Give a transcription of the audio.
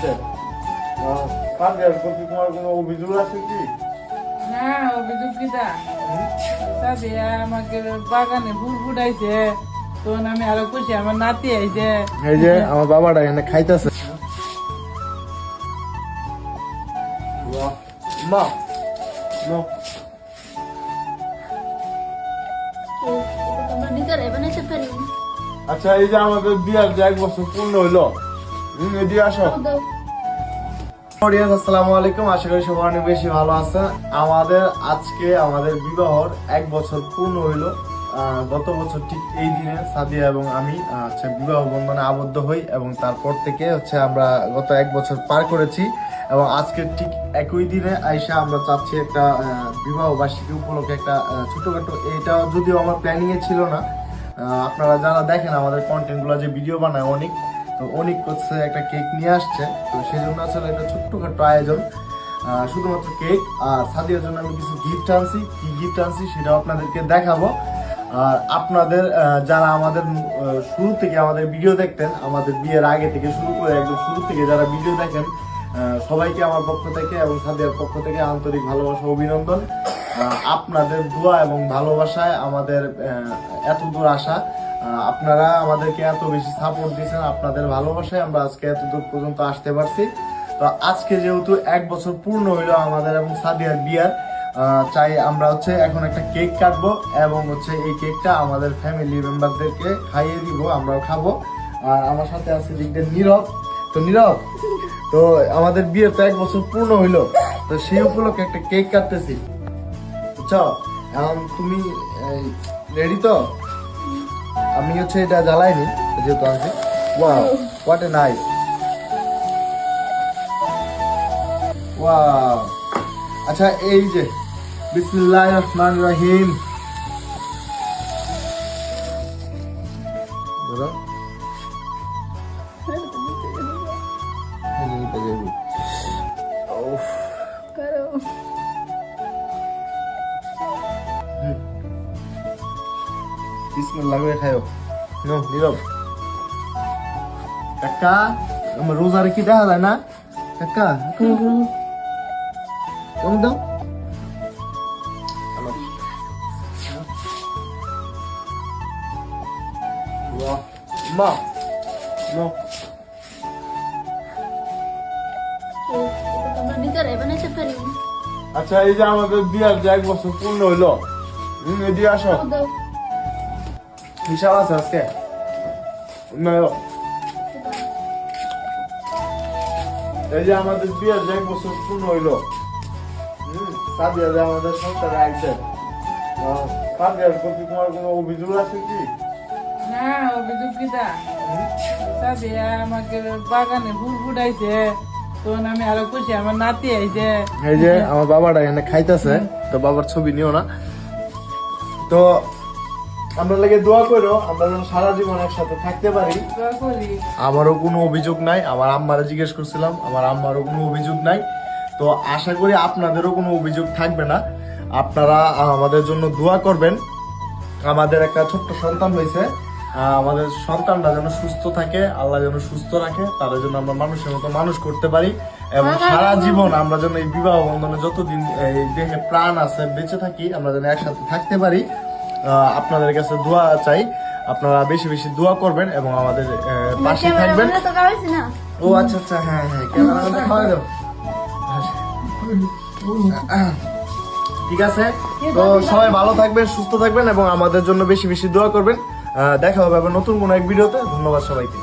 আইছে সাদিয়ার প্রতি তোমার কোনো অভিযোগ আছে কি? না অভিযোগ কিটা সাদিয়া আমাকে বাগানে ফুল ফুটাইছে। তখন আমি আরও খুশি আমার নাতি আইছে। এই যে আমার বাবাটা এখানে খাইতেছে। মা পারি। আচ্ছা এই যে আমাদের বিয়ার যে এক বছর পূর্ণ হইল আসসালামু আলাইকুম। আশা করি অনেক বেশি ভালো আমাদের আজকে আমাদের বিবাহর এক বছর পূর্ণ গত বছর ঠিক এই দিনে সাদিয়া এবং আমি বিবাহ আবদ্ধ হই এবং তারপর থেকে হচ্ছে আমরা গত এক বছর পার করেছি এবং আজকে ঠিক একই দিনে আইসা আমরা চাচ্ছি একটা বিবাহ বার্ষিকী উপলক্ষে একটা ছোটখাটো, এটা যদিও আমার প্ল্যানিং এ ছিল না। আপনারা যারা দেখেন আমাদের কন্টেন্টগুলো যে ভিডিও বানায় অনেক তো অনেক হচ্ছে একটা কেক নিয়ে আসছে। তো সেই জন্য আসলে একটা ছোট্টখাটো আয়োজন। শুধুমাত্র কেক আর সাদিয়ার জন্য আমি কিছু গিফট আনছি। কি গিফট আনছি সেটাও আপনাদেরকে দেখাবো। আর আপনাদের যারা আমাদের শুরু থেকে আমাদের ভিডিও দেখতেন, আমাদের বিয়ের আগে থেকে শুরু করে একদম শুরু থেকে যারা ভিডিও দেখেন সবাইকে আমার পক্ষ থেকে এবং সাদিয়ার পক্ষ থেকে আন্তরিক ভালোবাসা, অভিনন্দন। আপনাদের দোয়া এবং ভালোবাসায় আমাদের এত দূর আসা। আপনারা আমাদেরকে এত বেশি সাপোর্ট দিয়েছেন, আপনাদের ভালোবাসায় আমরা আজকে এত দূর পর্যন্ত আসতে পারছি। তো আজকে যেহেতু এক বছর পূর্ণ হইল আমাদের এবং সাদিয়ার বিয়ার চাই আমরা হচ্ছে এখন একটা কেক কাটবো এবং হচ্ছে এই কেকটা আমাদের ফ্যামিলি মেম্বারদেরকে খাইয়ে দিব, আমরাও খাব। আর আমার সাথে আছে দিকদের নীরব। তো নীরব, তো আমাদের বিয়ের তো এক বছর পূর্ণ হইল, তো সেই উপলক্ষে একটা কেক কাটতেছি। বুঝছ? এখন তুমি রেডি তো? আমি হচ্ছে এটা জ্বালাইনি, যেহেতু আছে wow what a nice wow আচ্ছা এই যে, বিসমিল্লাহির রহমানির রহিম। ধরো। বিসমিল্লাহ করে নো নীরব। কাকা আমার রোজা রেখে দেখা যায় না? কাকা কেমন দাও? মা আচ্ছা এই যে আমাদের বিয়ার যে এক বছর পূর্ণ হইল এদিকে আসো। হিসাব আছে আজকে। এই যে আমাদের বিয়ার যে এক বছর পূর্ণ হইল হুম সাদিয়া যে আমাদের সংসারে আইছে। আহ, সাদিয়ার প্রতি তোমার কোনো অভিযোগ আছে কি? না অভিযোগ কিটা সাদিয়া আমাকে বাগানে ফুল ফুটাইছে। তখন আমি আরও খুশি আমার নাতি আইছে। এই যে আমার বাবাটা এখানে খাইতেছে তো বাবার ছবি নিও না। তো আমরা লাগে দোয়া করো আমরা যেন সারা জীবন একসাথে থাকতে পারি। দোয়া করি। আমারও কোনো অভিযোগ নাই আমার আম্মারে জিজ্ঞেস করছিলাম আমার আম্মারও কোনো অভিযোগ নাই। তো আশা করি আপনাদেরও কোনো অভিযোগ থাকবে না। আপনারা আমাদের জন্য দোয়া করবেন। আমাদের একটা ছোট্ট সন্তান হয়েছে আমাদের সন্তানটা যেন সুস্থ থাকে আল্লাহ যেন সুস্থ রাখে তাদের জন্য আমরা মানুষের মতো মানুষ করতে পারি। এবং সারা জীবন আমরা যেন এই বিবাহ বন্ধনে যতদিন এই দেহে প্রাণ আছে বেঁচে থাকি আমরা যেন একসাথে থাকতে পারি। আপনাদের কাছে দোয়া চাই। আপনারা বেশি বেশি দোয়া করবেন এবং আমাদের পাশে থাকবেন। ও আচ্ছা আচ্ছা হ্যাঁ হ্যাঁ ক্যামেরা খাওয়া দাও ঠিক আছে? তো সবাই ভালো থাকবেন সুস্থ থাকবেন এবং আমাদের জন্য বেশি বেশি দোয়া করবেন। দেখা হবে আবার নতুন কোনো এক ভিডিওতে। ধন্যবাদ সবাইকে।